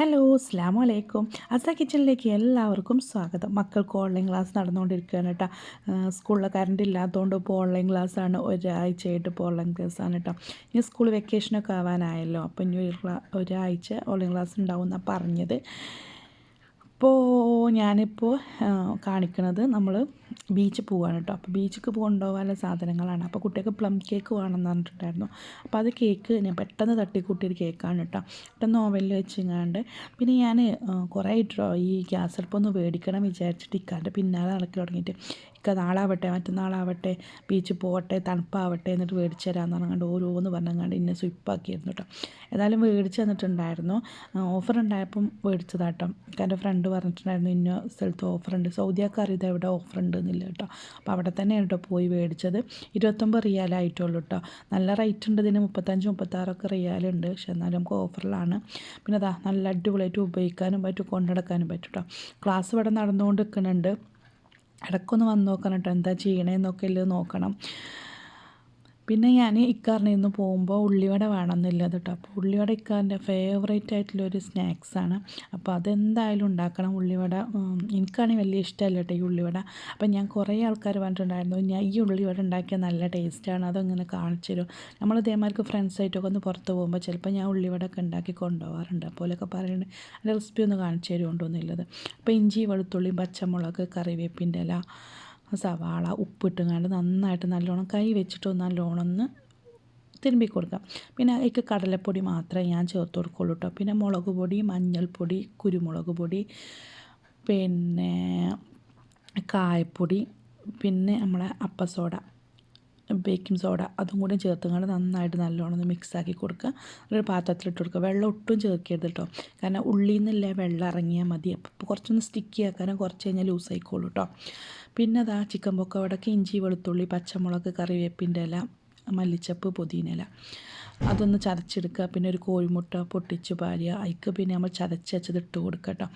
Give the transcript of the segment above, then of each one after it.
Hello അസ്ലാം വലൈക്കും അസ കിച്ചണിലേക്ക് എല്ലാവർക്കും സ്വാഗതം. മക്കൾക്ക് ഓൺലൈൻ ക്ലാസ് നടന്നുകൊണ്ടിരിക്കുകയാണ് കേട്ടോ സ്കൂളിൽ കറണ്ട് ഇല്ലാത്തതുകൊണ്ട് ഇപ്പോൾ ഓൺലൈൻ ക്ലാസ്സാണ് ഒരാഴ്ചയായിട്ട് ഇപ്പോൾ ഓൺലൈൻ ക്ലാസ്സാണ് കേട്ടോ ഇനി സ്കൂൾ വെക്കേഷനൊക്കെ ആവാനായല്ലോ. അപ്പോൾ ഇനി ഒരു ഒരാഴ്ച ഓൺലൈൻ ക്ലാസ് ഉണ്ടാവും എന്നാണ് പറഞ്ഞത് അപ്പോൾ ഞാനിപ്പോൾ കാണിക്കുന്നത് നമ്മൾ ബീച്ചിൽ പോവുകയാണ് കേട്ടോ. അപ്പോൾ ബീച്ചിക്ക് കൊണ്ടുപോകാനുള്ള സാധനങ്ങളാണ്. അപ്പോൾ കുട്ടികൾക്ക് പ്ലം കേക്ക് വേണമെന്ന് പറഞ്ഞിട്ടുണ്ടായിരുന്നു. അപ്പോൾ അത് കേക്ക് ഞാൻ പെട്ടെന്ന് തട്ടിക്കൂട്ടിയൊരു കേക്കാണ് കേട്ടോ. പെട്ടെന്ന് ഓവനിൽ വെച്ചിങ്ങാണ്ട് പിന്നെ ഞാൻ കുറേ ആയിട്ടോ ഈ ഗ്യാസ് അടുപ്പൊന്ന് മേടിക്കണം വിചാരിച്ചിട്ട് ഇക്കാന്റെ പിന്നാലെ നടക്കി തുടങ്ങിയിട്ട്. ഇക്ക നാളാവട്ടെ മറ്റന്നാളാവട്ടെ ബീച്ചിൽ പോകട്ടെ തണുപ്പാവട്ടെ എന്നിട്ട് മേടിച്ച് തരാമെന്ന് പറഞ്ഞുകൊണ്ട് ഓരോന്ന് പറഞ്ഞങ്ങാണ്ട് ഇന്നെ സ്വിപ്പാക്കിയിരുന്നു കേട്ടോ. ഏതായാലും മേടിച്ച് തന്നിട്ടുണ്ടായിരുന്നു. ഓഫർ ഉണ്ടായപ്പം മേടിച്ചതാട്ടോ എന്റെ ഫ്രണ്ട് പറഞ്ഞിട്ടുണ്ടായിരുന്നു ഇന്ന സ്ഥലത്ത് ഓഫറുണ്ട് സൗദിയാക്കാർ ഇത് എവിടെ ഓഫറുണ്ട് എന്നില്ല കേട്ടോ. അപ്പോൾ അവിടെ തന്നെ കേട്ടോ പോയി മേടിച്ചത്. ഇരുപത്തൊമ്പത് റിയാലായിട്ടുള്ളൂ കേട്ടോ. നല്ല റേറ്റ് ഉണ്ട് ഇതിന്. മുപ്പത്തഞ്ച് മുപ്പത്താറൊക്കെ റിയാലുണ്ട് പക്ഷെ എന്നാലും നമുക്ക് ഓഫറിലാണ് പിന്നെ അതാ നല്ല അടിപൊളിയായിട്ട് ഉപയോഗിക്കാനും പറ്റും കൊണ്ടുനടക്കാനും പറ്റും കേട്ടോ. ക്ലാസ് ഇവിടെ നടന്നുകൊണ്ട് നിൽക്കുന്നുണ്ട്. ഇടയ്ക്കൊന്ന് വന്ന് നോക്കണം കേട്ടോ. എന്താ ചെയ്യണേന്നൊക്കെ ഇല്ല നോക്കണം. പിന്നെ ഞാൻ ഇക്കാറിന് ഇന്ന് പോകുമ്പോൾ ഉള്ളിവട വേണമെന്നില്ല കേട്ടോ അപ്പോൾ ഉള്ളിവട ഇക്കാറിന്റെ ഫേവറേറ്റ് ആയിട്ടുള്ളൊരു സ്നാക്സാണ് അപ്പോൾ അതെന്തായാലും ഉണ്ടാക്കണം ഉള്ളിവട. എനിക്കാണെങ്കിൽ വലിയ ഇഷ്ടമല്ല കേട്ടോ ഈ ഉള്ളിവട. അപ്പോൾ ഞാൻ കുറേ ആൾക്കാർ പറഞ്ഞിട്ടുണ്ടായിരുന്നു ഞാൻ ഈ ഉള്ളിവട ഉണ്ടാക്കിയാൽ നല്ല ടേസ്റ്റാണ് അതങ്ങനെ കാണിച്ചു തരും. നമ്മൾ ഇതേമാർക്ക് ഫ്രണ്ട്സായിട്ടൊക്കെ ഒന്ന് പുറത്ത് പോകുമ്പോൾ ചിലപ്പോൾ ഞാൻ ഉള്ളിവട ഒക്കെ ഉണ്ടാക്കി കൊണ്ടുപോകാറുണ്ട് അപ്പോലൊക്കെ പറയുന്നുണ്ട് അതിന്റെ റെസിപ്പി ഒന്ന് കാണിച്ചു തരുമുണ്ടോ എന്നുള്ളത് അപ്പോൾ ഇഞ്ചി വെളുത്തുള്ളി പച്ചമുളക് കറിവേപ്പിന്റെ ഇല സവാള ഉപ്പിട്ടുങ്ങാണ്ട് നന്നായിട്ട് നല്ലോണം കൈ വെച്ചിട്ട് നല്ലോണം ഒന്ന് തിരുമ്പി കൊടുക്കാം. പിന്നെ അതിലേക്ക് കടലപ്പൊടി മാത്രമേ ഞാൻ ചേർത്ത് കൊടുക്കുള്ളൂ കേട്ടോ പിന്നെ മുളക് പൊടി മഞ്ഞൾപ്പൊടി കുരുമുളക് പൊടി പിന്നെ കായപ്പൊടി പിന്നെ നമ്മളെ അപ്പസോഡ. ബേക്കിംഗ് സോഡ അതും കൂടി ചേർത്തുകൊണ്ട് നന്നായിട്ട് നല്ലോണം ഒന്ന് മിക്സാക്കി കൊടുക്കുക. ഒരു പാത്രത്തിലിട്ട് കൊടുക്കുക. വെള്ളം ഒട്ടും ചേർക്കരുത് കേട്ടോ. കാരണം ഉള്ളിൽ നിന്നില്ല വെള്ളം ഇറങ്ങിയാൽ മതി. അപ്പോൾ കുറച്ചൊന്ന് സ്റ്റിക്കി ആക്കാനും കുറച്ച് കഴിഞ്ഞാൽ ലൂസ് ആയിക്കോളൂ കേട്ടോ. പിന്നെ അതാ ചിക്കൻ പൊക്കവടക്ക് ഇഞ്ചി വെളുത്തുള്ളി പച്ചമുളക് കറിവേപ്പിന്റെ ഇല മല്ലിച്ചപ്പ് പുതിനയില അതൊന്ന് ചതച്ചെടുക്കുക. പിന്നെ ഒരു കോഴിമുട്ട പൊട്ടിച്ച് പാരുക. അതിക്ക് പിന്നെ നമ്മൾ ചതച്ച് വെച്ചത് ഇട്ട് കൊടുക്കുക കേട്ടോ.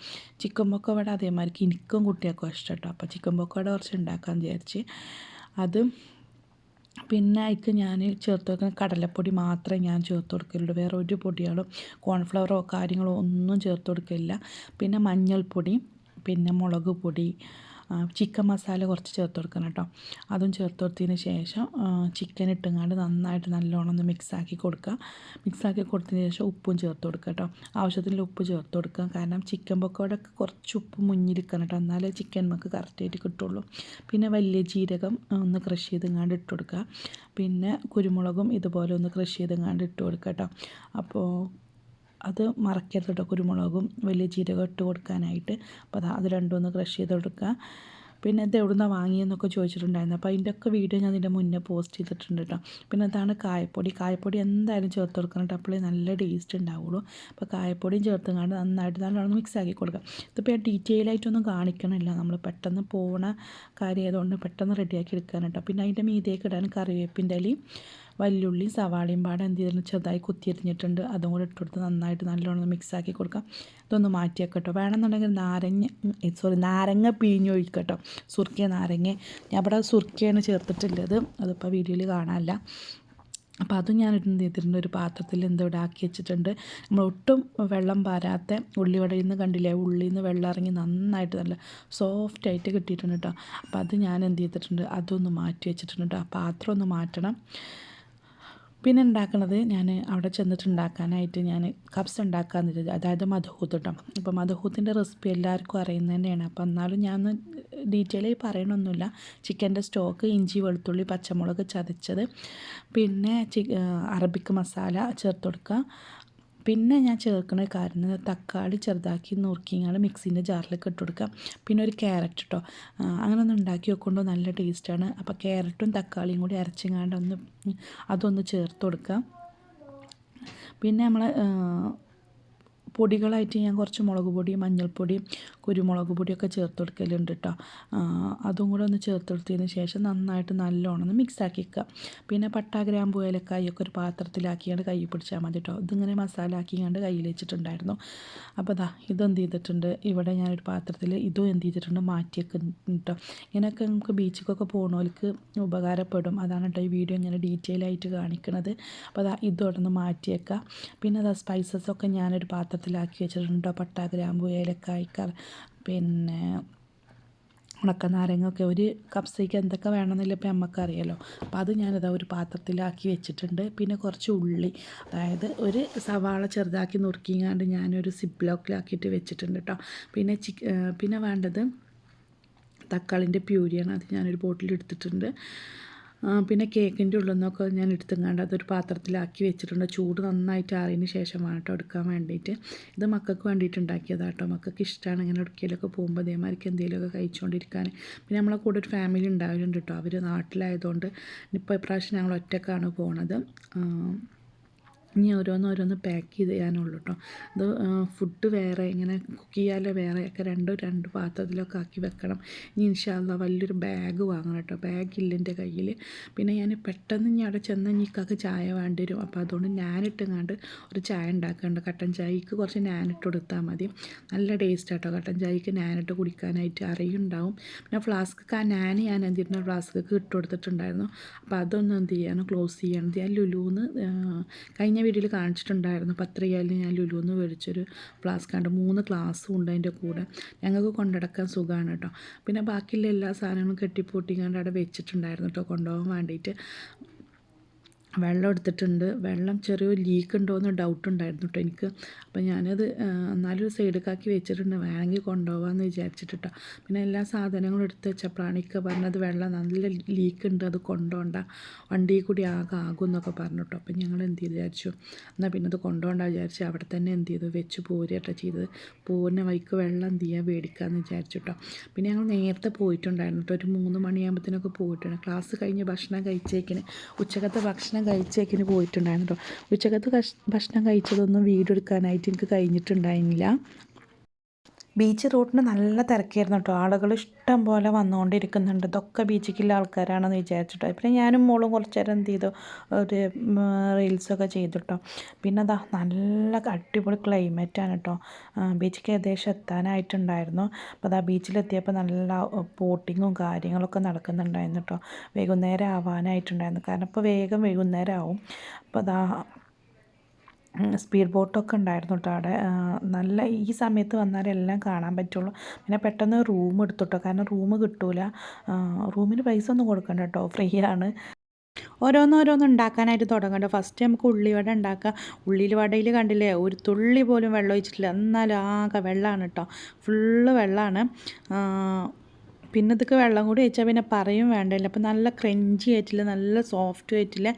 ചിക്കൻ പൊക്കവട അതേമാതിരിക്ക് എനിക്കും കുട്ടികൾക്കും ഇഷ്ടം കേട്ടോ. അപ്പോൾ ചിക്കൻ പൊക്കവട കുറച്ച് ഉണ്ടാക്കാമെന്ന് വിചാരിച്ച്. അത് പിന്നെ അതിക്ക് ഞാൻ ചേർത്ത് വെക്കുന്ന കടലപ്പൊടി മാത്രമേ ഞാൻ ചേർത്ത് കൊടുക്കലുള്ളൂ. വേറെ ഒരു പൊടികളും കോൺഫ്ലവറോ കാര്യങ്ങളോ ഒന്നും ചേർത്ത് കൊടുക്കില്ല പിന്നെ മഞ്ഞൾപ്പൊടി പിന്നെ മുളക് പൊടി ചിക്കൻ മസാല കുറച്ച് ചേർത്ത് കൊടുക്കണം കേട്ടോ. അതും ചേർത്ത് കൊടുത്തതിന് ശേഷം ചിക്കൻ ഇട്ടുങ്ങാണ്ട് നന്നായിട്ട് നല്ലോണം ഒന്ന് മിക്സാക്കി കൊടുക്കുക. മിക്സാക്കി കൊടുത്തതിന് ശേഷം ഉപ്പും ചേർത്ത് കൊടുക്കുക കേട്ടോ. ആവശ്യത്തിന് ഉപ്പ് ചേർത്ത് കൊടുക്കുക. കാരണം ചിക്കൻ പൊക്കോടെ കുറച്ച് ഉപ്പ് മുന്നിരിക്കണം കേട്ടോ. എന്നാലേ ചിക്കൻ നമുക്ക് കറക്റ്റായിട്ട് കിട്ടുള്ളൂ. പിന്നെ വലിയ ജീരകം ഒന്ന് ക്രഷ് ചെയ്തെങ്ങാണ്ട് ഇട്ട് കൊടുക്കുക. പിന്നെ കുരുമുളകും ഇതുപോലെ ഒന്ന് ക്രഷ് ചെയ്തെങ്ങാണ്ട് ഇട്ട് കൊടുക്കുക കേട്ടോ. അപ്പോൾ അത് മറക്കരുത് കുരുമുളകും വലിയ ജീരകം ഇട്ട് കൊടുക്കാനായിട്ട്. അപ്പോൾ അത് രണ്ടും ഒന്ന് ക്രഷ് ചെയ്ത് കൊടുക്കുക പിന്നെ ഇത് എവിടുന്നാണ് വാങ്ങിയെന്നൊക്കെ ചോദിച്ചിട്ടുണ്ടായിരുന്നു. അപ്പോൾ അതിന്റെ വീഡിയോ ഞാൻ ഇതിന്റെ മുന്നേ പോസ്റ്റ് ചെയ്തിട്ടുണ്ട് കേട്ടോ പിന്നെ അതാണ് കായപ്പൊടി. കായപ്പൊടി എന്തായാലും ചേർത്ത് കൊടുക്കണം കേട്ടോ അപ്പോഴേ നല്ല ടേസ്റ്റ് ഉണ്ടാവുള്ളൂ. അപ്പോൾ കായപ്പൊടിയും ചേർത്ത് കണ്ട് നന്നായിട്ട് നല്ലോണം മിക്സ് ആക്കി കൊടുക്കുക ഇതിപ്പോൾ ഡീറ്റെയിൽ ആയിട്ടൊന്നും കാണിക്കണില്ല. നമ്മൾ പെട്ടെന്ന് പോണ കാര്യം ആയതുകൊണ്ട് പെട്ടെന്ന് റെഡിയാക്കി എടുക്കാൻ കേട്ടോ പിന്നെ അതിന്റെ മീതേക്ക് ഇടാൻ കറിവേപ്പിന്റെ ഇലയും വല്യുള്ളി സവാളയും പാടെ എന്ത് ചെയ്തിട്ടുണ്ട് ചെറുതായി കുത്തിയരിഞ്ഞിട്ടുണ്ട്. അതും കൂടെ ഇട്ടുകൊടുത്ത് നന്നായിട്ട് നല്ലോണം മിക്സാക്കി കൊടുക്കാം. ഇതൊന്ന് മാറ്റിയാൽ കേട്ടോ വേണമെന്നുണ്ടെങ്കിൽ നാരങ്ങ സോറി നാരങ്ങ പിഴിഞ്ഞൊഴിക്കട്ടോ. സുർക്കിയ നാരങ്ങ ഞാൻ ഇവിടെ സുർക്കിയാണ് ചേർത്തിട്ടുള്ളത്. അതിപ്പോൾ വീഡിയോയിൽ കാണാനില്ല. അപ്പോൾ അതും ഞാൻ എന്ത് ചെയ്തിട്ടുണ്ട്. ഒരു പാത്രത്തിൽ ഇവിടെ ആക്കി വെച്ചിട്ടുണ്ട്. നമ്മൾ ഒട്ടും വെള്ളം പാരാത്ത ഉള്ളിവടയിൽ നിന്ന് കണ്ടില്ലേ? ഉള്ളിയിൽ നിന്ന് വെള്ളം ഇറങ്ങി നന്നായിട്ട് നല്ല സോഫ്റ്റായിട്ട് കിട്ടിയിട്ടുണ്ട് കേട്ടോ അപ്പോൾ അത് ഞാൻ എന്ത് ചെയ്തിട്ടുണ്ട്? അതൊന്ന് മാറ്റി വെച്ചിട്ടുണ്ട് കേട്ടോ ആ പാത്രം ഒന്ന് മാറ്റണം. പിന്നെ ഉണ്ടാക്കുന്നത് ഞാൻ അവിടെ ചെന്നിട്ട് ഉണ്ടാക്കാനായിട്ട് ഞാൻ കപ്സ് ഉണ്ടാക്കാമെന്ന് വിചാരിച്ചു. അതായത് മധുഹൂത്ത് കേട്ടോ അപ്പോൾ മധുഹൂത്തിന്റെ റെസിപ്പി എല്ലാവർക്കും അറിയുന്നത് തന്നെയാണ്. അപ്പോൾ എന്നാലും ഞാൻ ഡീറ്റെയിൽ ആയി പറയണമൊന്നുമില്ല ചിക്കന്റെ സ്റ്റോക്ക് ഇഞ്ചി വെളുത്തുള്ളി പച്ചമുളക് ചതച്ചത്. പിന്നെ അറബിക്ക് മസാല ചേർത്ത് കൊടുക്കുക പിന്നെ ഞാൻ ചേർക്കുന്ന കാര്യം തക്കാളി ചെറുതാക്കി നുറുക്കിങ്ങാണ്ട് മിക്സിന്റെ ജാറിലേക്ക് ഇട്ട് കൊടുക്കാം പിന്നെ ഒരു ക്യാരറ്റ് കേട്ടോ അങ്ങനെ ഒന്ന് ഉണ്ടാക്കി വെക്കുമ്പോൾ നല്ല ടേസ്റ്റാണ് അപ്പോൾ ക്യാരറ്റും തക്കാളിയും കൂടി അരച്ചിങ്ങാണ്ട് ഒന്ന് അതൊന്ന് ചേർത്ത് കൊടുക്കാം പിന്നെ നമ്മൾ പൊടികളായിട്ട് ഞാൻ കുറച്ച് മുളക് പൊടി മഞ്ഞൾപ്പൊടി കുരുമുളക് പൊടിയൊക്കെ ചേർത്ത് കൊടുക്കലുണ്ട് കേട്ടോ അതും കൂടെ ഒന്ന് ചേർത്ത് കൊടുത്തതിന് ശേഷം നന്നായിട്ട് നല്ലോണം ഒന്ന് മിക്സ് ആക്കി വെക്കുക പിന്നെ പട്ട ഗ്രാമ്പു ഏലക്കായൊക്കെ ഒരു പാത്രത്തിലാക്കിയാണ്ട് കൈ പിടിച്ചാൽ മതി കേട്ടോ ഇതിങ്ങനെ മസാല ആക്കിയാണ്ട് കയ്യിൽ വെച്ചിട്ടുണ്ടായിരുന്നു. അപ്പോൾ അതാ ഇതെന്ത് ചെയ്തിട്ടുണ്ട്? ഇവിടെ ഞാനൊരു പാത്രത്തിൽ ഇതും എന്ത് ചെയ്തിട്ടുണ്ട്? മാറ്റിയൊക്കെ കേട്ടോ ഇങ്ങനെയൊക്കെ നമുക്ക് ബീച്ചിക്കൊക്കെ പോകുന്നവർക്ക് ഉപകാരപ്പെടും. അതാണ് കേട്ടോ ഈ വീഡിയോ ഇങ്ങനെ ഡീറ്റെയിൽ ആയിട്ട് കാണിക്കുന്നത് അപ്പോൾ അതാ ഇതോടൊന്ന് മാറ്റിയേക്കാം പിന്നെ അതാ സ്പൈസസൊക്കെ ഞാനൊരു പാത്രത്തിൽ പാത്രത്തിലാക്കി വെച്ചിട്ടുണ്ട്. പട്ട ഗ്രാമ്പു ഏലക്കായ് കർ പിന്നെ ഉണക്ക നാരങ്ങയൊക്കെ ഒരു കപ്സയ്ക്ക് എന്തൊക്കെ വേണമെന്നില്ല ഇപ്പം നമുക്കറിയാലോ അപ്പോൾ അത് ഞാനത് ഒരു പാത്രത്തിലാക്കി വെച്ചിട്ടുണ്ട്. പിന്നെ കുറച്ച് ഉള്ളി. അതായത് ഒരു സവാള ചെറുതാക്കി നുറുക്കിങ്ങാണ്ട് ഞാനൊരു സിബ്ലോക്കിലാക്കിയിട്ട് വെച്ചിട്ടുണ്ട് കേട്ടോ പിന്നെ ചിക്ക് പിന്നെ വേണ്ടത് തക്കാളിന്റെ പ്യൂരിയാണ്. അത് ഞാനൊരു ബോട്ടിൽ എടുത്തിട്ടുണ്ട് പിന്നെ കേക്കിന്റെ ഉള്ളിൽ നിന്നൊക്കെ ഞാൻ എടുത്തുങ്ങാണ്ട് അതൊരു പാത്രത്തിലാക്കി വെച്ചിട്ടുണ്ട്. ചൂട് നന്നായിട്ട് ആറിയതിന് ശേഷം കേട്ടോ എടുക്കാൻ വേണ്ടിയിട്ട്. ഇത് മക്കൾക്ക് വേണ്ടിയിട്ട് ഉണ്ടാക്കിയതാണ് കേട്ടോ. മക്കൾക്ക് ഇഷ്ടമാണ് ഇങ്ങനെ എടുക്കലൊക്കെ പോകുമ്പോൾ അതേമാതിരിക്ക് എന്തെങ്കിലുമൊക്കെ കഴിച്ചുകൊണ്ടിരിക്കാൻ പിന്നെ നമ്മളെ കൂടെ ഒരു ഫാമിലി ഉണ്ടാവലുണ്ട് കേട്ടോ. അവർ നാട്ടിലായതുകൊണ്ട് ഇപ്പോൾ ഇപ്രാവശ്യം ഞങ്ങൾ ഒറ്റക്കാണ് പോണത്. ഇനി ഓരോന്നോരോന്ന് ഓരോന്ന് പാക്ക് ചെയ്ത് ചെയ്യാനുള്ളൂ കേട്ടോ അത് ഫുഡ് വേറെ ഇങ്ങനെ കുക്ക് ചെയ്യാതെ വേറെ ഒക്കെ രണ്ടും രണ്ട് പാത്രത്തിലൊക്കെ ആക്കി വെക്കണം. ഇനി ഇൻഷാല്ല വലിയൊരു ബാഗ് വാങ്ങണം കേട്ടോ ബാഗ് ഇല്ല എന്റെ കയ്യിൽ പിന്നെ ഞാൻ പെട്ടെന്ന് ഇനി അവിടെ ചെന്ന് ഇക്കാക്ക് ചായ വേണ്ടി വരും. അപ്പോൾ അതുകൊണ്ട് ഞാനിട്ടങ്ങാണ്ട് ഒരു ചായ ഉണ്ടാക്കുന്നുണ്ട് കട്ടൻ ചായക്ക് കുറച്ച് ഞാനിട്ട് കൊടുത്താൽ മതി. നല്ല ടേസ്റ്റ് കേട്ടോ കട്ടൻ ചായക്ക് ഞാനിട്ട് കുടിക്കാനായിട്ട് അറിയുണ്ടാവും. പിന്നെ ഫ്ലാസ്ക്ക് ആ ഞാൻ ഞാൻ എന്ത് ചെയ്യുന്ന ഫ്ലാസ്ക്ക് ഇട്ട് കൊടുത്തിട്ടുണ്ടായിരുന്നു. അപ്പോൾ അതൊന്നും എന്ത് ചെയ്യണം ക്ലോസ് ചെയ്യണം ഞാൻ ലുലുന്ന് കഴിഞ്ഞ വീഡിയോയിൽ കാണിച്ചിട്ടുണ്ടായിരുന്നു. പത്രികയിൽ ഞാൻ ലുലുന്ന് മേടിച്ചൊരു ഫ്ലാസ്ക് കണ്ട് മൂന്ന് ഗ്ലാസ്സും ഉണ്ട് അതിന്റെ കൂടെ. ഞങ്ങൾക്ക് കൊണ്ടടക്കാൻ സുഖമാണ് കേട്ടോ. പിന്നെ ബാക്കിയുള്ള എല്ലാ സാധനങ്ങളും കെട്ടിപ്പൂട്ടിക്കാണ്ട് അവിടെ വെച്ചിട്ടുണ്ടായിരുന്നു കേട്ടോ കൊണ്ടുപോകാൻ വേണ്ടിയിട്ട്. വെള്ളം എടുത്തിട്ടുണ്ട്. വെള്ളം ചെറിയൊരു ലീക്ക് ഉണ്ടോയെന്ന് ഡൗട്ട് ഉണ്ടായിരുന്നു കേട്ടോ എനിക്ക്. അപ്പോൾ ഞാനത് എന്നാലും സൈഡിലേക്കാക്കി വെച്ചിട്ടുണ്ട്. വേണമെങ്കിൽ കൊണ്ടുപോകാമെന്ന് വിചാരിച്ചിട്ട് പിന്നെ എല്ലാ സാധനങ്ങളും എടുത്ത് വെച്ചപ്പോഴാണ് ഇക്ക പറഞ്ഞത് വെള്ളം നല്ല ലീക്ക് ഉണ്ട് അത് കൊണ്ടുപോകണ്ട വണ്ടിയിൽ കൂടി ആകെ ആകും എന്നൊക്കെ പറഞ്ഞു കേട്ടോ അപ്പോൾ ഞങ്ങൾ എന്ത് ചെയ്തു വിചാരിച്ചു എന്നാൽ പിന്നെ അത് കൊണ്ടുപോകണ്ട വിചാരിച്ചു. അവിടെ തന്നെ എന്ത് ചെയ്തു? വെച്ച് പോരുകട്ടോ ചെയ്തത്. പോകുന്ന വൈക്ക് വെള്ളം എന്ത് ചെയ്യുക മേടിക്കാമെന്ന് വിചാരിച്ചു കേട്ടോ പിന്നെ ഞങ്ങൾ നേരത്തെ പോയിട്ടുണ്ടായിരുന്നു കേട്ടോ ഒരു മൂന്ന് മണിയാകുമ്പോഴത്തേനൊക്കെ പോയിട്ടുണ്ട്. ക്ലാസ് കഴിഞ്ഞ് ഭക്ഷണം കഴിച്ചേക്കിന് ഉച്ചക്കത്തെ ഭക്ഷണം കഴിച്ചേക്കിന് പോയിട്ടുണ്ടായിരുന്നു കേട്ടോ ഉച്ചക്കത്ത് ഭക്ഷണം കഴിച്ചതൊന്നും വീഡിയോ എടുക്കാനായിട്ട് എനിക്ക് കഴിഞ്ഞിട്ടുണ്ടായിരുന്നില്ല ബീച്ച് റൂട്ടിന് നല്ല തിരക്കായിരുന്നു കേട്ടോ ആളുകൾ ഇഷ്ടം പോലെ വന്നുകൊണ്ടിരിക്കുന്നുണ്ട്. ഇതൊക്കെ ബീച്ചിക്കുള്ള ആൾക്കാരാണെന്ന് വിചാരിച്ചിട്ടോ. പിന്നെ ഞാനും മോളും കുറച്ച് നേരം എന്ത് ചെയ്തു? ഒരു റീൽസൊക്കെ ചെയ്തു കേട്ടോ പിന്നെ അതാ നല്ല അടിപൊളി ക്ലൈമറ്റാണ് കേട്ടോ ബീച്ചിക്ക് ഏകദേശം എത്താനായിട്ടുണ്ടായിരുന്നു. അപ്പോൾ അതാ ബീച്ചിലെത്തിയപ്പോൾ നല്ല ബോട്ടിങ്ങും കാര്യങ്ങളൊക്കെ നടക്കുന്നുണ്ടായിരുന്നു കേട്ടോ വൈകുന്നേരം ആവാനായിട്ടുണ്ടായിരുന്നു. കാരണം ഇപ്പോൾ വേഗം വൈകുന്നേരം ആവും. അപ്പോൾ അതാ സ്പീഡ് ബോട്ടൊക്കെ ഉണ്ടായിരുന്നു കേട്ടോ അവിടെ. നല്ല ഈ സമയത്ത് വന്നാലേ എല്ലാം കാണാൻ പറ്റുള്ളൂ. പിന്നെ പെട്ടെന്ന് റൂം എടുത്തു കേട്ടോ കാരണം റൂം കിട്ടൂല. റൂമിന് പൈസ ഒന്നും കൊടുക്കണ്ട കേട്ടോ ഫ്രീ ആണ്. ഓരോന്നോരോന്ന് ഉണ്ടാക്കാനായിട്ട് തുടങ്ങണ്ട ഫസ്റ്റ് നമുക്ക് ഉള്ളിവട ഉണ്ടാക്കാം. ഉള്ളിൽ വടയിൽ കണ്ടില്ലേ? ഒരു തുള്ളി പോലും വെള്ളം ഒഴിച്ചിട്ടില്ല. എന്നാലും ആകെ വെള്ളമാണ് കേട്ടോ ഫുള്ള് വെള്ളമാണ് പിന്നെ ഇതൊക്കെ വെള്ളം കൂടി ഒഴിച്ചാൽ പിന്നെ പറയും വേണ്ടല്ലോ. അപ്പോൾ നല്ല ക്രഞ്ചി ആയിട്ടില്ല നല്ല സോഫ്റ്റ് ആയിട്ടില്ല.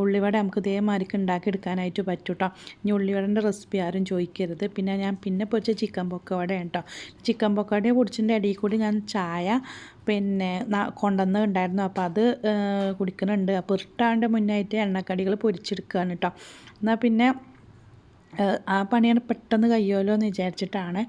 ഉള്ളിവട നമുക്ക് ഇതേമാതിരിക്ക് ഉണ്ടാക്കിയെടുക്കാനായിട്ട് പറ്റും കേട്ടോ ഇനി ഉള്ളിവടന്റെ റെസിപ്പി ആരും ചോദിക്കരുത്. പിന്നെ ഞാൻ പിന്നെ പൊരിച്ച ചിക്കൻ പൊക്കവട കേട്ടോ ചിക്കൻ പൊക്കവട പൊടിച്ചിന്റെ അടിയിൽ കൂടി ഞാൻ ചായ പിന്നെ കൊണ്ടുവന്ന് ഉണ്ടായിരുന്നു. അപ്പോൾ അത് കുടിക്കുന്നുണ്ട്. അപ്പോൾ ഇട്ടാണ്ട് മുന്നായിട്ട് എണ്ണക്കടികൾ പൊരിച്ചെടുക്കുകയാണ് കേട്ടോ എന്നാൽ പിന്നെ ആ പണിയാണ് പെട്ടെന്ന് കഴിയുമല്ലോ എന്ന് വിചാരിച്ചിട്ടാണ്.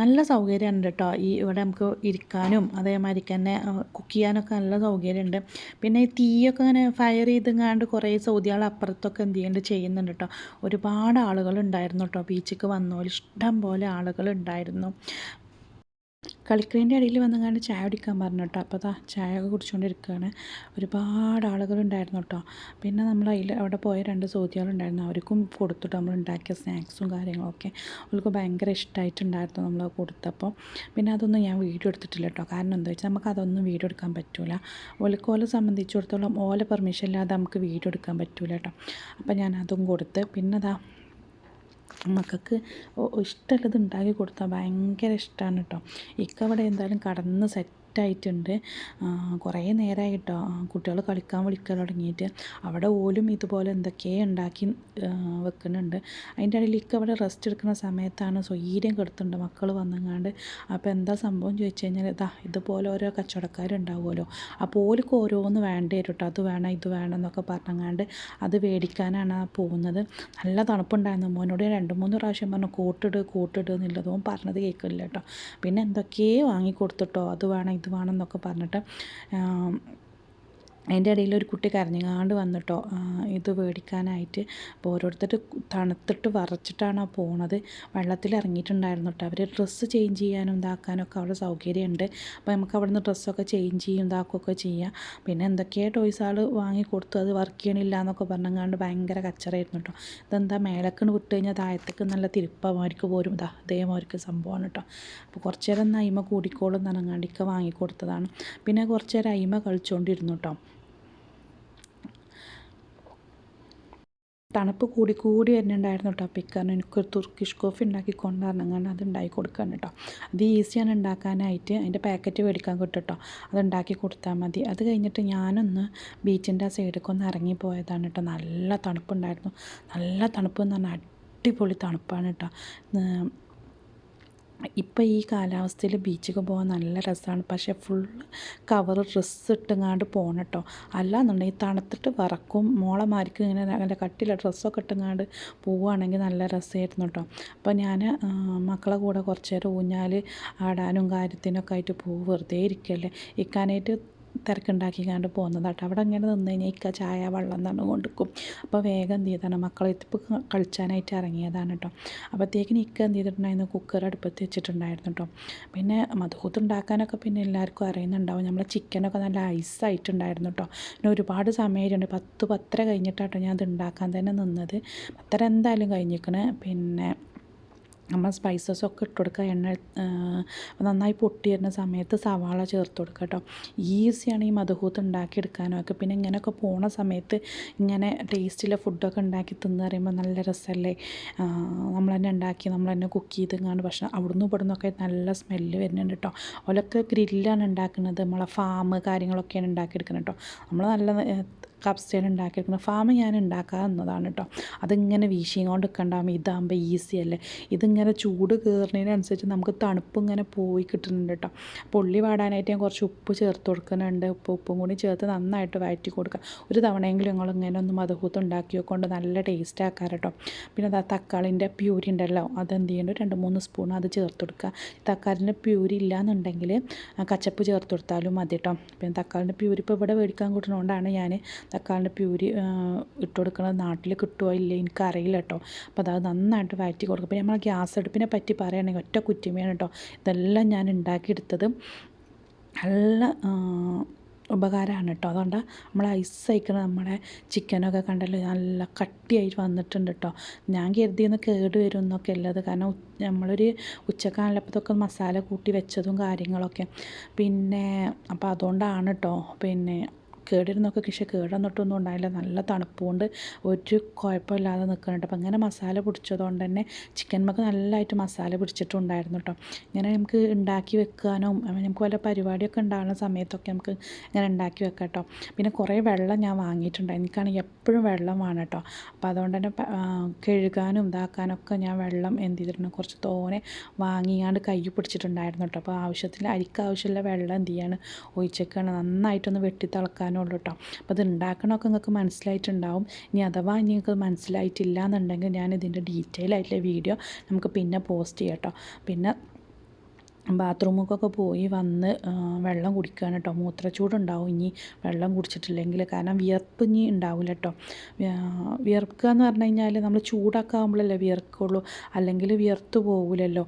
നല്ല സൗകര്യമുണ്ട് കേട്ടോ ഈ ഇവിടെ നമുക്ക് ഇരിക്കാനും അതേമാതിരി തന്നെ കുക്ക് ചെയ്യാനൊക്കെ നല്ല സൗകര്യമുണ്ട്. പിന്നെ ഈ തീയൊക്കെ ഇങ്ങനെ ഫയർ ചെയ്തെങ്ങാണ്ട് കുറേ സൗദികൾ അപ്പുറത്തൊക്കെ എന്ത് ചെയ്യുന്നുണ്ട് ചെയ്യുന്നുണ്ട് കേട്ടോ ഒരുപാട് ആളുകളുണ്ടായിരുന്നു കേട്ടോ ബീച്ചിക്ക് വന്നോ ഇഷ്ടം പോലെ ആളുകൾ കളിക്കളീന്റെ ഇടയിൽ വന്നങ്ങാണ്ട് ചായ കുടിക്കാൻ പറഞ്ഞു കേട്ടോ. അപ്പോൾ അതാ ചായ ഒക്കെ കുടിച്ചുകൊണ്ടിരിക്കുകയാണ്. ഒരുപാട് ആളുകളുണ്ടായിരുന്നു കേട്ടോ. പിന്നെ നമ്മൾ അതിൽ അവിടെ പോയ രണ്ട് സൗദികളുണ്ടായിരുന്നു അവർക്കും കൊടുത്തിട്ട് നമ്മൾ ഉണ്ടാക്കിയ സ്നാക്സും കാര്യങ്ങളൊക്കെ അവർക്ക് ഭയങ്കര ഇഷ്ടമായിട്ടുണ്ടായിരുന്നു നമ്മൾ കൊടുത്തപ്പോൾ. പിന്നെ അതൊന്നും ഞാൻ വീഡിയോ എടുത്തിട്ടില്ല കേട്ടോ. കാരണം എന്താ വെച്ചാൽ നമുക്ക് അതൊന്നും വീഡിയോ എടുക്കാൻ പറ്റില്ല ഓലക്ക് ഓലെ സംബന്ധിച്ചിടത്തോളം ഓല പെർമിഷൻ ഇല്ലാതെ നമുക്ക് വീഡിയോ എടുക്കാൻ പറ്റില്ല കേട്ടോ. അപ്പോൾ ഞാൻ അതും കൊടുത്ത്. പിന്നെ അതാ മക്കൾക്ക് ഇഷ്ടമുള്ളത് ഉണ്ടാക്കി കൊടുത്താൽ ഭയങ്കര ഇഷ്ടമാണ് കേട്ടോ. ഇക്കവിടെ എന്തായാലും കടന്ന് സെറ്റ് സെറ്റായിട്ടുണ്ട് കുറേ നേരമായി കേട്ടോ കുട്ടികൾ കളിക്കാൻ വിളിക്കാൻ തുടങ്ങിയിട്ട്. അവിടെ ഓലും ഇതുപോലെ എന്തൊക്കെയോ ഉണ്ടാക്കി വെക്കുന്നുണ്ട്. അതിന്റെ ഇടയിൽ ഇക്ക അവിടെ റെസ്റ്റ് എടുക്കുന്ന സമയത്താണ് സ്വൈര്യം കെടുത്തുണ്ട് മക്കൾ വന്നങ്ങാണ്ട്. അപ്പോൾ എന്താ സംഭവം ചോദിച്ചു കഴിഞ്ഞാൽ ഇതാ ഇതുപോലെ ഓരോ കച്ചവടക്കാരുണ്ടാവുമല്ലോ. അപ്പോൾ ഓർക്ക് ഓരോന്ന് വേണ്ടേ വരും കേട്ടോ അത് വേണം ഇത് വേണം എന്നൊക്കെ പറഞ്ഞങ്ങാണ്ട് അത് മേടിക്കാനാണ് പോകുന്നത്. നല്ല തണുപ്പുണ്ടായിരുന്നു. മോനോട് രണ്ട് മൂന്ന് പ്രാവശ്യം പറഞ്ഞു കോട്ടിട് കോട്ടിട് എന്നുള്ളതും. പറഞ്ഞത് കേൾക്കില്ല കേട്ടോ പിന്നെ എന്തൊക്കെയോ വാങ്ങിക്കൊടുത്തിട്ടോ അത് വേണം ഇത് വേണം പറഞ്ഞിട്ട് അതിന്റെ ഇടയിൽ ഒരു കുട്ടി കരഞ്ഞങ്ങാണ്ട് വന്നിട്ടോ ഇത് മേടിക്കാനായിട്ട് അപ്പോൾ ഓരോരുത്തർ തണുത്തിട്ട് വറച്ചിട്ടാണ് പോണത്. വെള്ളത്തിൽ ഇറങ്ങിയിട്ടുണ്ടായിരുന്നു കേട്ടോ. അവർ ഡ്രസ്സ് ചേഞ്ച് ചെയ്യാനും ഇതാക്കാനും ഒക്കെ അവിടെ സൗകര്യമുണ്ട്. അപ്പോൾ നമുക്ക് അവിടെ നിന്ന് ഡ്രസ്സൊക്കെ ചേഞ്ച് ചെയ്യും ഇതാക്കുകയൊക്കെ ചെയ്യാം. പിന്നെ എന്തൊക്കെയാണ് ടോയ്സ് ആൾ വാങ്ങി കൊടുത്തു. അത് വർക്ക് ചെയ്യണില്ല എന്നൊക്കെ പറഞ്ഞങ്ങാണ്ട് ഭയങ്കര കച്ചറായിരുന്നു കേട്ടോ. ഇതെന്താ മേലക്കണ് വിട്ട് കഴിഞ്ഞാൽ താഴത്തേക്ക് നല്ല തിരുപ്പമാർക്ക് പോരും ഇതാ അതേമാർക്ക് സംഭവമാണ് കേട്ടോ. അപ്പോൾ കുറച്ചേരം നൈമ കൂടിക്കോളും നനങ്ങാണ്ടിക്ക വാങ്ങിക്കൊടുത്തതാണ് പിന്നെ കുറച്ചേരം അയിമ കളിച്ചുകൊണ്ടിരുന്നു കേട്ടോ. തണുപ്പ് കൂടി കൂടി വരുന്നുണ്ടായിരുന്നു കേട്ടോ പിക്കാരൻ എനിക്കൊരു തുർക്കിഷ് കോഫി ഉണ്ടാക്കി കൊണ്ടുവരണം അത് ഉണ്ടാക്കി കൊടുക്കാൻ കേട്ടോ അത് ഈസിയാണ് ഉണ്ടാക്കാനായിട്ട്. അതിന്റെ പാക്കറ്റ് മേടിക്കാൻ കിട്ടും കേട്ടോ അത് ഉണ്ടാക്കി കൊടുത്താൽ മതി. അത് കഴിഞ്ഞിട്ട് ഞാനൊന്ന് ബീച്ചിന്റെ ആ സൈഡിലേക്ക് ഒന്ന് ഇറങ്ങി പോയതാണ് കേട്ടോ നല്ല തണുപ്പുണ്ടായിരുന്നു. നല്ല തണുപ്പ് എന്ന് പറഞ്ഞാൽ അടിപൊളി തണുപ്പാണ് കേട്ടോ ഇപ്പം ഈ കാലാവസ്ഥയിൽ ബീച്ചിൽ പോകാൻ നല്ല രസമാണ് പക്ഷേ ഫുൾ കവർ ഡ്രസ്സ് ഇട്ടുങ്ങാണ്ട് പോകണം കേട്ടോ അല്ലാന്നുണ്ടെങ്കിൽ തണുത്തിട്ട് വറക്കും. മോളമാർക്ക് ഇങ്ങനെ നല്ല കട്ടിയുള്ള ഡ്രസ്സൊക്കെ ഇട്ടുങ്ങാണ്ട് പോവുകയാണെങ്കിൽ നല്ല രസമായിരുന്നു കേട്ടോ അപ്പോൾ ഞാൻ മക്കളെ കൂടെ കുറച്ച് നേരം ഊഞ്ഞാൽ ആടാനും കാര്യത്തിനൊക്കെ ആയിട്ട് പോകും വെറുതെ ഇരിക്കല്ലേ. ഇക്കാനായിട്ട് തിരക്കുണ്ടാക്കിക്കാണ്ട് പോകുന്നതാട്ടോ. അവിടെ അങ്ങനെ നിന്ന് കഴിഞ്ഞാൽ ഇക്ക ചായ വെള്ളം തന്നെ കൊണ്ടുക്കും. അപ്പോൾ വേഗം എന്ത് ചെയ്താണ്? മക്കളെ ഇപ്പോൾ കളിച്ചാനായിട്ട് ഇറങ്ങിയതാണ് കേട്ടോ. അപ്പോഴത്തേക്കിന് ഇക്ക എന്ത് ചെയ്തിട്ടുണ്ടായിരുന്നു? കുക്കർ അടുപ്പത്ത് വെച്ചിട്ടുണ്ടായിരുന്നു കേട്ടോ. പിന്നെ മധുഹൂത്ത് ഉണ്ടാക്കാനൊക്കെ പിന്നെ എല്ലാവർക്കും അറിയുന്നുണ്ടാവും. നമ്മളെ ചിക്കനൊക്കെ നല്ല ഐസായിട്ടുണ്ടായിരുന്നു കേട്ടോ. പിന്നെ ഒരുപാട് സമയമായിട്ടുണ്ട്. പത്ത് പത്തര കഴിഞ്ഞിട്ടാട്ടോ ഞാൻ അത് ഉണ്ടാക്കാൻ തന്നെ നിന്നത്. പത്തര എന്തായാലും കഴിഞ്ഞിരിക്കണേ. പിന്നെ നമ്മൾ സ്പൈസസൊക്കെ ഇട്ട് കൊടുക്കുക എണ്ണ നന്നായി പൊട്ടി വരുന്ന സമയത്ത് സവാള ചേർത്ത് കൊടുക്കുക കേട്ടോ. ഈസിയാണ് ഈ മധുഹൂത്ത് ഉണ്ടാക്കിയെടുക്കാനും ഒക്കെ. പിന്നെ ഇങ്ങനെയൊക്കെ പോണ സമയത്ത് ഇങ്ങനെ ടേസ്റ്റിലെ ഫുഡൊക്കെ ഉണ്ടാക്കി തിന്ന് പറയുമ്പോൾ നല്ല രസമല്ലേ? നമ്മൾ തന്നെ ഉണ്ടാക്കി നമ്മൾ തന്നെ കുക്ക് ചെയ്ത് ചെയ്തെങ്ങാണ്ട് പക്ഷേ അവിടുന്ന് ഇവിടുന്നൊക്കെ നല്ല സ്മെല്ല് വരുന്നുണ്ട് കേട്ടോ. ഓലൊക്കെ ഗ്രില്ലാണ് ഉണ്ടാക്കുന്നത്. നമ്മളെ ഫാം കാര്യങ്ങളൊക്കെയാണ് ഉണ്ടാക്കിയെടുക്കുന്നത് കേട്ടോ. നമ്മൾ നല്ല കപ്സയാണ് ഉണ്ടാക്കിയെടുക്കുന്നത് ഫാം ഞാൻ ഉണ്ടാക്കാവുന്നതാണ് കേട്ടോ അതിങ്ങനെ വീശിയും കൊണ്ട് നിൽക്കണ്ടാകുമ്പോൾ ഇതാകുമ്പോൾ ഈസി അല്ലേ? ഇതിങ്ങനെ ചൂട് കയറുന്നതിനനുസരിച്ച് നമുക്ക് തണുപ്പ് ഇങ്ങനെ പോയി കിട്ടുന്നുണ്ട് കേട്ടോ പുള്ളി വാടാനായിട്ട് ഞാൻ കുറച്ച് ഉപ്പ് ചേർത്ത് കൊടുക്കുന്നുണ്ട്. ഉപ്പ് ഉപ്പും കൂടി ചേർത്ത് നന്നായിട്ട് വഴറ്റി കൊടുക്കുക. ഒരു തവണയെങ്കിലും നിങ്ങൾ ഇങ്ങനെ ഒന്ന് മധുഹൂത്ത് ഉണ്ടാക്കി കൊണ്ട് നല്ല ടേസ്റ്റ് ആക്കാം കേട്ടോ പിന്നെ അതാ തക്കാളിന്റെ പ്യൂരി ഉണ്ടല്ലോ അതെന്ത് ചെയ്യേണ്ടത് രണ്ട് മൂന്ന് സ്പൂൺ അത് ചേർത്ത് കൊടുക്കുക. തക്കാളിന്റെ പ്യൂരി ഇല്ലയെന്നുണ്ടെങ്കിൽ കച്ചപ്പ് ചേർത്ത് കൊടുത്താലും മതി കേട്ടോ പിന്നെ തക്കാളിന്റെ പ്യൂരി ഇപ്പോൾ ഇവിടെ മേടിക്കാൻ കൂട്ടുന്നതുകൊണ്ടാണ് ഞാൻ തക്കാളിന്റെ പ്യൂരി ഇട്ട് കൊടുക്കുന്നത് നാട്ടിൽ കിട്ടുമോ ഇല്ലേ എനിക്കറിയില്ല കേട്ടോ. അപ്പോൾ അത് നന്നായിട്ട് വഴറ്റി കൊടുക്കും. പിന്നെ നമ്മൾ ഗ്യാസ് അടുപ്പിനെ പറ്റി പറയുകയാണെങ്കിൽ ഒറ്റ കുറ്റിമയാണ് കേട്ടോ. ഇതെല്ലാം ഞാൻ ഉണ്ടാക്കിയെടുത്തത്. നല്ല ഉപകാരമാണ് കേട്ടോ. അതുകൊണ്ട് നമ്മൾ ഐസ് അയക്കണ നമ്മുടെ ചിക്കനൊക്കെ കണ്ടല്ലോ നല്ല കട്ടിയായിട്ട് വന്നിട്ടുണ്ട് കേട്ടോ. ഞാൻ കരുതിയൊന്ന് കേട് വരും എന്നൊക്കെ ഉള്ളത് കാരണം നമ്മളൊരു ഉച്ചക്കാലപ്പത്തൊക്കെ മസാല കൂട്ടി വെച്ചതും കാര്യങ്ങളൊക്കെ. പിന്നെ അപ്പോൾ അതുകൊണ്ടാണ് കേട്ടോ. പിന്നെ കേടിരുന്നൊക്കെ കിഷ കേടന്നിട്ടൊന്നും ഉണ്ടായില്ല. നല്ല തണുപ്പുകൊണ്ട് ഒരു കുഴപ്പമില്ലാതെ നിൽക്കുന്നുണ്ട്. അപ്പോൾ ഇങ്ങനെ മസാല പിടിച്ചതുകൊണ്ട് തന്നെ ചിക്കൻ മക്ക് നല്ലതായിട്ട് മസാല പിടിച്ചിട്ടുണ്ടായിരുന്നു കേട്ടോ ഇങ്ങനെ നമുക്ക് ഉണ്ടാക്കി വെക്കാനും നമുക്ക് വല്ല പരിപാടിയൊക്കെ ഉണ്ടാകുന്ന സമയത്തൊക്കെ നമുക്ക് ഇങ്ങനെ ഉണ്ടാക്കി വെക്കാം കേട്ടോ പിന്നെ കുറേ വെള്ളം ഞാൻ വാങ്ങിയിട്ടുണ്ട്. എനിക്കാണെങ്കിൽ എപ്പോഴും വെള്ളം വേണം കേട്ടോ അപ്പോൾ അതുകൊണ്ട് തന്നെ കഴുകാനും ഇതാക്കാനൊക്കെ ഞാൻ വെള്ളം എന്ത് ചെയ്തിട്ടുണ്ട് കുറച്ച് തോനെ വാങ്ങിയാണ്ട് കൈ പിടിച്ചിട്ടുണ്ടായിരുന്നു കേട്ടോ അപ്പോൾ ആവശ്യത്തിന് അരിക്കാവശ്യമുള്ള വെള്ളം എന്ത് ചെയ്യാണ് ഒഴിച്ചേക്കാണ്. നന്നായിട്ടൊന്ന് വെട്ടി തിളക്കാനും ഉണ്ടാക്കാനുള്ളൂ കേട്ടോ അപ്പോൾ അത് ഉണ്ടാക്കണമൊക്കെ നിങ്ങൾക്ക് മനസ്സിലായിട്ടുണ്ടാവും. ഇനി അഥവാ നിങ്ങൾക്ക് മനസ്സിലായിട്ടില്ല എന്നുണ്ടെങ്കിൽ ഞാൻ ഇതിന്റെ ഡീറ്റെയിൽ ആയിട്ടുള്ള വീഡിയോ നമുക്ക് പിന്നെ പോസ്റ്റ് ചെയ്യാം കേട്ടോ പിന്നെ ബാത്റൂമൊക്കെ പോയി വന്ന് വെള്ളം കുടിക്കുകയാണ് കേട്ടോ മൂത്രച്ചൂടുണ്ടാവും. ഇനി വെള്ളം കുടിച്ചിട്ടില്ലെങ്കിൽ കാരണം വിയർപ്പ് ഇനി ഉണ്ടാവില്ല കേട്ടോ വിയർക്കുക എന്ന് പറഞ്ഞു കഴിഞ്ഞാൽ നമ്മൾ ചൂടൊക്കെ ആകുമ്പോഴല്ലേ വിയർക്കുള്ളൂ. അല്ലെങ്കിൽ വിയർത്ത് പോകില്ലല്ലോ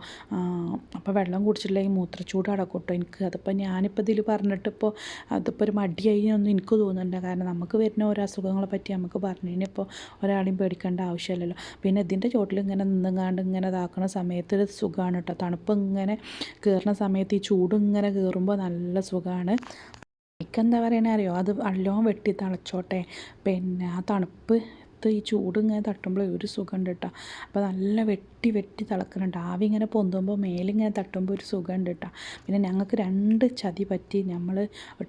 അപ്പോൾ വെള്ളം കുടിച്ചിട്ടില്ലെങ്കിൽ മൂത്രച്ചൂട് അടക്കും കേട്ടോ എനിക്ക് അതിപ്പോൾ ഞാനിപ്പോൾ ഇതിൽ പറഞ്ഞിട്ട് ഇപ്പോൾ അതിപ്പോൾ ഒരു മടിയായി ഒന്നും എനിക്ക് തോന്നുന്നുണ്ട് കാരണം നമുക്ക് വരുന്ന ഓരോ അസുഖങ്ങളെ പറ്റി നമുക്ക് പറഞ്ഞു കഴിഞ്ഞാൽ ഇപ്പോൾ ഒരാളെയും പേടിക്കേണ്ട ആവശ്യമില്ലല്ലോ പിന്നെ ഇതിന്റെ ചോട്ടിൽ ഇങ്ങനെ നിന്നുങ്ങാണ്ട് ഇങ്ങനെ ഇതാക്കുന്ന സമയത്ത് സുഖമാണ് കേട്ടോ തണുപ്പ് ഇങ്ങനെ കയറുന്ന സമയത്ത് ഈ ചൂട് ഇങ്ങനെ കയറുമ്പോൾ നല്ല സുഖമാണ് എനിക്കെന്താ പറയണേ അറിയോ? അത് നല്ലോണം വെട്ടി തിളച്ചോട്ടെ. പിന്നെ ആ തണുപ്പ് ഈ ചൂട് ഇങ്ങനെ തട്ടുമ്പോൾ ഒരു സുഖമുണ്ട് കേട്ടോ അപ്പോൾ നല്ല വെട്ടി വെട്ടി തിളക്കുന്നുണ്ട് ആവി ഇങ്ങനെ പൊന്തുമ്പോൾ മേലിങ്ങനെ തട്ടുമ്പോൾ ഒരു സുഖമുണ്ട് കേട്ടോ പിന്നെ ഞങ്ങൾക്ക് രണ്ട് ചതി പറ്റി. നമ്മൾ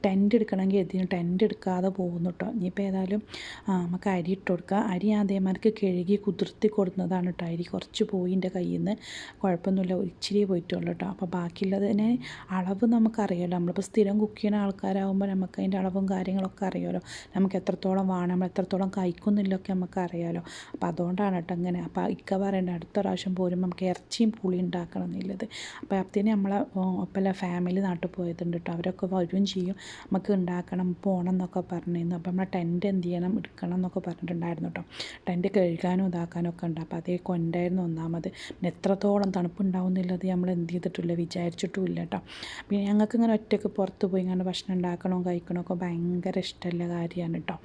ടെന്റ് എടുക്കണമെങ്കിൽ ഇതിന് ടെന്റ് എടുക്കാതെ പോകുന്നു കേട്ടോ ഇനിയിപ്പോൾ ഏതായാലും നമുക്ക് അരി ഇട്ട് കൊടുക്കുക അരി അതേമാർക്ക് കഴുകി കുതിർത്തി കൊടുക്കുന്നതാണ് കേട്ടോ അരി കുറച്ച് പോയി എന്റെ കയ്യിൽ നിന്ന് കുഴപ്പമൊന്നുമില്ല ഇച്ചിരി പോയിട്ടുള്ളൂ കേട്ടോ അപ്പോൾ ബാക്കിയുള്ളതിനെ അളവ് നമുക്കറിയാമല്ലോ നമ്മളിപ്പോൾ സ്ഥിരം കുക്ക് ചെയ്യുന്ന ആൾക്കാരാകുമ്പോൾ നമുക്ക് അതിന്റെ അളവും കാര്യങ്ങളൊക്കെ അറിയാമല്ലോ നമുക്ക് എത്രത്തോളം വേണം. നമ്മൾ എത്രത്തോളം കഴിക്കുന്നില്ലൊക്കെ നമുക്ക് അറിയാമല്ലോ അപ്പോൾ അതുകൊണ്ടാണ് കേട്ടോ ഇങ്ങനെ. അപ്പോൾ ഇക്ക പറയേണ്ടത് അടുത്ത പ്രാവശ്യം പോരുമ്പോൾ നമുക്ക് ഇറച്ചിയും പുളി ഉണ്ടാക്കണം എന്നുള്ളത്. അപ്പോൾ അപ്പത്തിന് നമ്മളെ ഒപ്പല്ല ഫാമിലി നാട്ടിൽ പോയതുണ്ട് കേട്ടോ. അവരൊക്കെ വരും ചെയ്യും. നമുക്ക് ഉണ്ടാക്കണം പോകണം എന്നൊക്കെ പറഞ്ഞിരുന്നു. അപ്പോൾ നമ്മളെ ടെന്റ് എന്ത് ചെയ്യണം എടുക്കണം എന്നൊക്കെ പറഞ്ഞിട്ടുണ്ടായിരുന്നു കേട്ടോ. ടെന്റ് കഴുകാനും ഇതാക്കാനും ഒക്കെ ഉണ്ട്. അപ്പോൾ അതേ കൊണ്ടായിരുന്നു ഒന്നാമത്. പിന്നെ എത്രത്തോളം തണുപ്പുണ്ടാവും എന്നുള്ളത് നമ്മൾ എന്ത് ചെയ്തിട്ടില്ല വിചാരിച്ചിട്ടുമില്ല കേട്ടോ. പിന്നെ ഞങ്ങൾക്ക് ഇങ്ങനെ ഒറ്റയ്ക്ക് പുറത്ത് പോയി ഇങ്ങനെ ഭക്ഷണം ഉണ്ടാക്കണോ കഴിക്കണോ ഒക്കെ ഭയങ്കര ഇഷ്ടമുള്ള കാര്യമാണ് കേട്ടോ.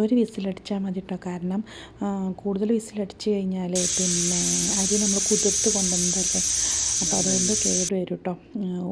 ഒരു വിസിലടിച്ചാൽ മതി കേട്ടോ കാരണം കൂടുതൽ വിസിലടിച്ച് കഴിഞ്ഞാൽ പിന്നെ അരി നമ്മൾ കുതിർത്ത് കൊണ്ടുവന്നതല്ലേ? അപ്പോൾ അതുകൊണ്ട് കേട് വരും കേട്ടോ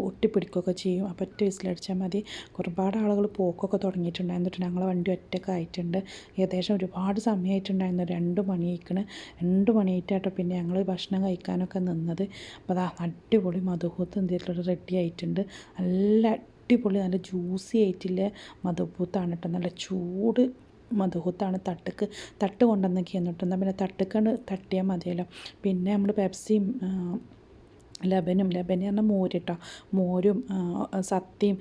ഒട്ടിപ്പിടിക്കുകയൊക്കെ ചെയ്യും. അപ്പോൾ ഒറ്റ വിസിലടിച്ചാൽ മതി. ഒരുപാട് ആളുകൾ പോക്കൊക്കെ തുടങ്ങിയിട്ടുണ്ടായിരുന്നു ഞങ്ങളെ വണ്ടി ഒറ്റയ്ക്ക് ആയിട്ടുണ്ട്. ഏകദേശം ഒരുപാട് സമയമായിട്ടുണ്ടായിരുന്നു. രണ്ട് മണിയേക്കണ്. രണ്ട് മണിയായിട്ടാട്ടോ പിന്നെ ഞങ്ങൾ ഭക്ഷണം കഴിക്കാനൊക്കെ നിന്നത്. അപ്പോൾ അതാ അടിപൊളി മധുഹൂത്ത് എന്തെങ്കിലും റെഡി ആയിട്ടുണ്ട്. നല്ല അടിപൊളി നല്ല ജ്യൂസി ആയിട്ടില്ല മധുപൂത്താണ് കേട്ടോ. നല്ല ചൂട് മധുഹൂത്താണ് തട്ടുക്ക് തട്ട് കൊണ്ടുവന്നൊക്കെ എന്നിട്ട് പിന്നെ തട്ടുക്കണ്ട് തട്ടിയാൽ മതിയല്ലോ. പിന്നെ നമ്മൾ പെപ്സിയും ലബനും ലബന് പറഞ്ഞാൽ മോര് കേട്ടോ മോരും സത്യം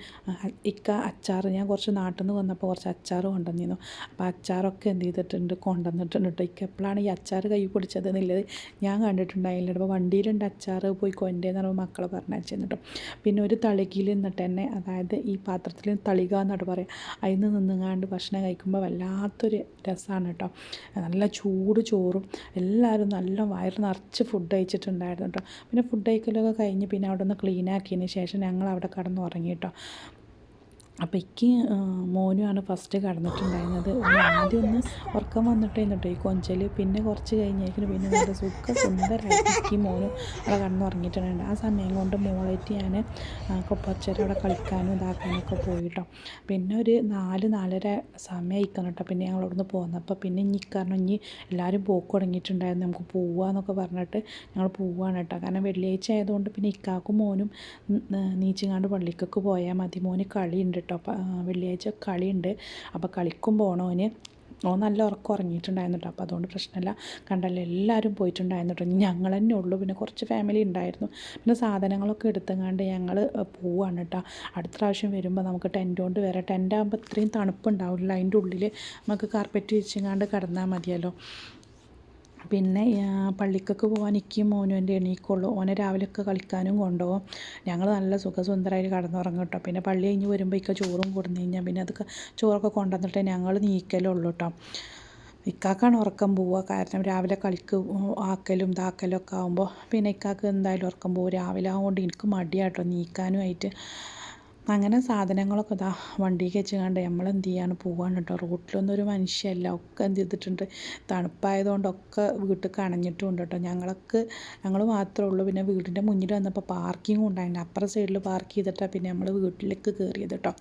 ഇക്ക അച്ചാർ ഞാൻ കുറച്ച് നാട്ടിൽ നിന്ന് വന്നപ്പോൾ കുറച്ച് അച്ചാർ കൊണ്ടുവന്നിരുന്നു. അപ്പോൾ അച്ചാറൊക്കെ എന്ത് ചെയ്തിട്ടുണ്ട് കൊണ്ടുവന്നിട്ടുണ്ട് കേട്ടോ ഇക്ക എപ്പോഴാണ് ഈ അച്ചാർ കൈ പിടിച്ചത് എന്നുള്ളത് ഞാൻ കണ്ടിട്ടുണ്ടായില്ല അപ്പോൾ വണ്ടിയിലുണ്ട് അച്ചാർ പോയി കൊണ്ടേന്ന് പറയുമ്പോൾ മക്കളെ പറഞ്ഞു പിന്നെ ഒരു തളികയിൽ നിന്നിട്ട് തന്നെ അതായത് ഈ പാത്രത്തിൽ തളിക എന്നാണ് പറയുക അതിൽ നിന്ന് നിന്നുങ്ങാണ്ട് ഭക്ഷണം കഴിക്കുമ്പോൾ വല്ലാത്തൊരു രസമാണ് കേട്ടോ നല്ല ചൂട് ചോറും എല്ലാവരും നല്ല വയറ് നിറച്ച് ഫുഡ് കഴിച്ചിട്ടുണ്ടായിരുന്നു കേട്ടോ പിന്നെ ഫുഡ് കഴിക്കുക കഴിക്കലൊക്കെ കഴിഞ്ഞ് പിന്നെ അവിടെ നിന്ന് ക്ലീൻ ആക്കിയതിന് ശേഷം ഞങ്ങൾ അവിടെ കിടന്ന് അപ്പോൾ എനിക്ക് മോനുമാണ് ഫസ്റ്റ് കടന്നിട്ടുണ്ടായിരുന്നത്. ആദ്യം ഒന്ന് ഉറക്കം വന്നിട്ടായിരുന്നു കേട്ടോ ഈ കൊഞ്ചൽ പിന്നെ കുറച്ച് കഴിഞ്ഞായിരിക്കും പിന്നെ നല്ല സുഖ സുന്ദരമായിട്ട് എനിക്ക് മോനും അവിടെ കടന്ന് ഉറങ്ങിയിട്ടുണ്ടായിരുന്നു ആ സമയം കൊണ്ട് മോളായിട്ട് ഞാൻ കുറച്ചേരം അവിടെ കളിക്കാനും ഇതാക്കാനും ഒക്കെ പോയി കേട്ടോ പിന്നെ ഒരു നാല് നാലര സമയം ആയിക്കണം കേട്ടോ പിന്നെ ഞങ്ങൾ അവിടുന്ന് പോകുന്നപ്പോൾ പിന്നെ ഇനി കാരണം ഇനി എല്ലാവരും പോക്ക് തുടങ്ങിയിട്ടുണ്ടായിരുന്നു. നമുക്ക് പോവാന്നൊക്കെ പറഞ്ഞിട്ട് ഞങ്ങൾ പോവുകയാണ് കേട്ടോ കാരണം വെള്ളിയാഴ്ച ആയതുകൊണ്ട് പിന്നെ ഇക്കാക്കും മോനും നീച്ചിങ്ങാണ്ട് പള്ളിക്കൊക്കെ പോയാൽ മതി. മോന് കളിയുണ്ട് കേട്ടോ. വെള്ളിയാഴ്ച കളിയുണ്ട്. അപ്പോൾ കളിക്കും പോകണോന് ഓ നല്ല ഉറക്കം ഉറങ്ങിയിട്ടുണ്ടായിരുന്നു കേട്ടോ. അപ്പോൾ അതുകൊണ്ട് പ്രശ്നമില്ല കണ്ടല്ലോ എല്ലാവരും പോയിട്ടുണ്ടായിരുന്നു കേട്ടോ. ഞങ്ങൾ തന്നെ ഉള്ളൂ. പിന്നെ കുറച്ച് ഫാമിലി ഉണ്ടായിരുന്നു. പിന്നെ സാധനങ്ങളൊക്കെ എടുത്തങ്ങാണ്ട് ഞങ്ങൾ പോവാണ് കേട്ടോ. അടുത്ത പ്രാവശ്യം വരുമ്പോൾ നമുക്ക് ടെന്റ് കൊണ്ട് വരാം ടെന്റ് ആകുമ്പോൾ ഇത്രയും തണുപ്പുണ്ടാവില്ല അതിന്റെ ഉള്ളിൽ നമുക്ക് കാർപ്പറ്റ് വിരിച്ചങ്ങാണ്ട് കിടന്നാൽ മതിയല്ലോ. പിന്നെ പള്ളിക്കൊക്കെ പോകാൻ എനിക്കും മോനും എന്റെ എണീക്കുള്ളൂ. ഓനെ രാവിലെയൊക്കെ കളിക്കാനും കൊണ്ടുപോകും ഞങ്ങൾ നല്ല സുഖസുന്ദരമായിട്ട് കടന്നുറങ്ങും കേട്ടോ. പിന്നെ പള്ളി കഴിഞ്ഞ് വരുമ്പോൾ ഇക്ക ചോറും കൊടുന്നു കഴിഞ്ഞാൽ പിന്നെ അതൊക്കെ ചോറൊക്കെ കൊണ്ടുവന്നിട്ട് ഞങ്ങൾ നീക്കലുള്ളൂ കേട്ടോ ഇക്കാക്കാണ് ഉറക്കം പോവുക. കാരണം രാവിലെ കളിക്ക് ആക്കലും ഇതാക്കലും ഒക്കെ ആകുമ്പോൾ പിന്നെ ഇക്കാക്ക് എന്തായാലും ഉറക്കം പോകും രാവിലെ ആകുകൊണ്ട് എനിക്ക് മടിയാട്ടോ നീക്കാനുമായിട്ട് അങ്ങനെ സാധനങ്ങളൊക്കെ ഇതാ വണ്ടിക്ക് വെച്ചുകൊണ്ട് നമ്മൾ എന്ത് ചെയ്യാണ് പോവാണ് കേട്ടോ റോട്ടിലൊന്നും ഒരു മനുഷ്യല്ല. ഒക്കെ എന്ത് ചെയ്തിട്ടുണ്ട് തണുപ്പായതുകൊണ്ടൊക്കെ വീട്ടിൽ കണഞ്ഞിട്ടുണ്ട് കേട്ടോ ഞങ്ങൾക്ക് ഞങ്ങൾ മാത്രമേ ഉള്ളൂ. പിന്നെ വീടിന്റെ മുന്നിൽ വന്നപ്പോൾ പാർക്കിങ്ങും ഉണ്ടായിരുന്നു അപ്പുറം സൈഡിൽ പാർക്ക് ചെയ്തിട്ടാണ് പിന്നെ നമ്മൾ വീട്ടിലേക്ക് കയറിയത് കേട്ടോ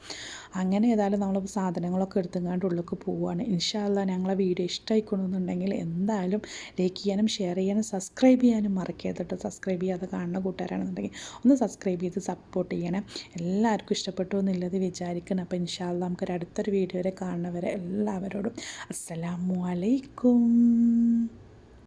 അങ്ങനെ ഏതായാലും നമ്മൾ സാധനങ്ങളൊക്കെ എടുത്തുങ്ങാണ്ട് ഉള്ളിലേക്ക് പോവുകയാണ് ഇൻഷാല്ല ഞങ്ങളെ വീഡിയോ ഇഷ്ടമായിക്കൊണ്ടെന്നുണ്ടെങ്കിൽ എന്തായാലും ലൈക്ക് ചെയ്യാനും ഷെയർ ചെയ്യാനും സബ്സ്ക്രൈബ് ചെയ്യാനും മറക്കരുത് കേട്ടോ സബ്സ്ക്രൈബ് ചെയ്യാതെ കാണുന്ന കൂട്ടുകാരാണെന്നുണ്ടെങ്കിൽ ഒന്ന് സബ്സ്ക്രൈബ് ചെയ്ത് സപ്പോർട്ട് ചെയ്യണം. എല്ലാവർക്കും ഇഷ്ടപ്പെട്ടു എന്നുള്ളത് വിചാരിക്കണം. അപ്പോൾ ഇൻഷാല്ല നമുക്കൊരു അടുത്തൊരു വീഡിയോ വരെ കാണുന്നവരെ എല്ലാവരോടും അസ്സലാമു അലൈക്കും.